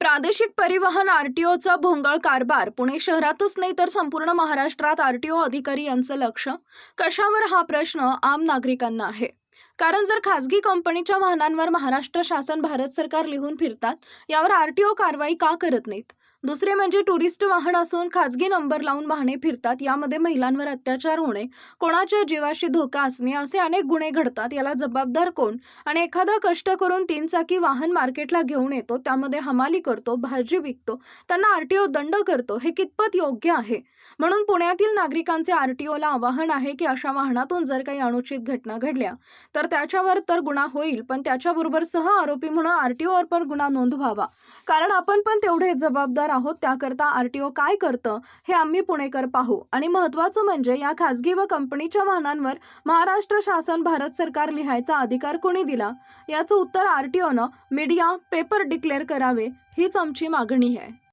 प्रादेशिक परिवहन आरटीओचा भोंगळ कारभार. पुणे शहरातच नाही तर संपूर्ण महाराष्ट्रात आरटीओ अधिकारी यांचं लक्ष. कशावर हा प्रश्न आम नागरिकांना आहे? कारण जर खासगी कंपनीच्या वाहनांवर महाराष्ट्र शासन भारत सरकार लिहून फिरतात यावर आरटीओ कारवाई का करत नाहीत? दुसरे म्हणजे टुरिस्ट वाहन असून खाजगी नंबर लावून वाहने फिरतात. यामध्ये महिलांवर अत्याचार होणे कोणाच्या जीवाशी धोका असणे असे अनेक गुन्हे घडतात. याला जबाबदार कोण? आणि एखादा कष्ट करून तीन चाकी वाहन मार्केटला घेऊन येतो त्यामध्ये हमाली करतो भाजी विकतो त्यांना आरटीओ दंड करतो हे कितपत योग्य आहे? म्हणून पुण्यातील नागरिकांचे आरटीओला आवाहन आहे की अशा वाहनातून जर काही अनुचित घटना घडल्या तर त्याच्यावर तर गुन्हा होईल पण त्याच्याबरोबर सह आरोपी म्हणून आरटीओवर पण गुन्हा नोंदवावा. कारण आपण पण तेवढे जबाबदार आहोत त्याकरता आर टी ओ काय करतं हे आम्ही पुणेकर पाहू. आणि महत्त्वाचं म्हणजे या खासगी व कंपनीच्या वाहनांवर महाराष्ट्र शासन भारत सरकार लिहायचा अधिकार कोणी दिला? याचं उत्तर आर टी ओनं मीडिया पेपर डिक्लेअर करावे हीच आमची मागणी आहे.